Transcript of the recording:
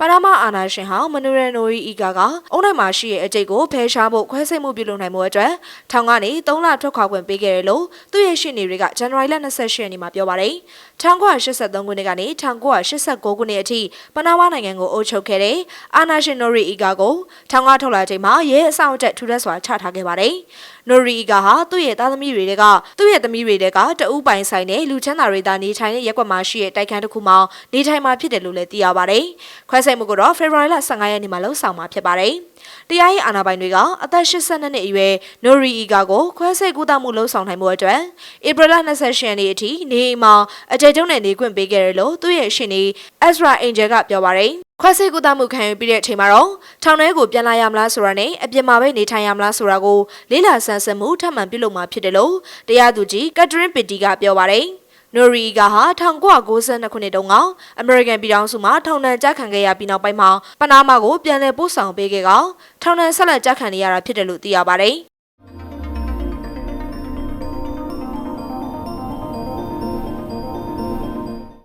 ပါနာမာအာနာရှင်ဟောင်းမနူရယ်နိုရီအီဂါကအုံနိုင်မှာရှိတဲ့အကြိတ်ကိုဖယ်ရှားဖို့ခွဲစိတ်မှုပြုလုပ်နိုင်မှုအတွက်ထောင်ကနေ3လထွက်ခွာခွင့်ပေးခဲ့တယ်လို့သူ့ရဲ့ရှင်းနေတွေကဇန်နဝါရီလ28ရက်နေ့မှာပြောပါတယ်။1983ခုနှစ်ကနေ1989ခုနှစ်အထိပနာမာနိုင်ငံကိုအုပ်ချုပ်ခဲ့တဲ့အာနာရှင်နိုရီအီဂါကိုထောင်ကထုတ်လာချိန်မှာရဲအဆောင်အတက်ထူထပ်စွာချထားခဲ့ပါတယ်။နိုရီအီဂါဟာသူ့ရဲ့သားသမီးတွေကသူ့ရဲ့သမီးတွေကတအူးပိုင်ဆိုင်တဲ့လူချမ်းသာတွေသာနေထိုင်တဲ့ရက်ကွက်မှာရှိတဲ့တိုက်ခန်းတစ်ခုမှာနေထိုင်မှာဖြစ်တယ်လို့လည်းသိရပါတယ်။ခွဲစိတ်မှုကတော့ဖေဖော်ဝါရီလ15ရက်နေ့မှာလှုပ်ဆောင်မှာဖြစ်ပါတယ်။တရားရေးအာဏာပိုင်တွေကအသက်82နှစ်အရွယ်နိုရီအီဂါကိုခွဲစိတ်ကူးသမှုလှုပ်ဆောင်နိုင်မှုအတွက်ဧပြီလ28ရက်နေ့အထိနေအိမ်မှာအကြိမ်တုံးနဲ့နေခွင့်ပေးခဲ့တယ်လို့သူ့ရဲ့ရှင်နေ Ezra Angel ကပြောပါတယ်။ခွဲစိတ်ကူတာမှုခံယူပြီးတဲ့အချိန်မှာတော့ထောင်ထဲကိုပြန်လာရမလားဆိုတာနဲ့အပြင်မှာပဲနေထိုင်ရမလားဆိုတာကိုလေးလာဆန်းစစ်မှုထပ်မံပြုလုပ်မှာဖြစ်တယ်လို့တရားသူကြီးကက်ထရင်ပီတီကပြောပါတယ်။ နိုရီဂါဟာ1992ခုနှစ်တုန်းကအမေရိကန်ပြည်ထောင်စုမှာထောင်ဒဏ်ကြခံခဲ့ရပြီးနောက်ပိုင်းမှာပနာမာကိုပြန်လည်ပို့ဆောင်ပေးခဲ့ကထောင်ဒဏ်ဆက်လက်ကြခံနေရတာဖြစ်တယ်လို့သိရပါတယ်။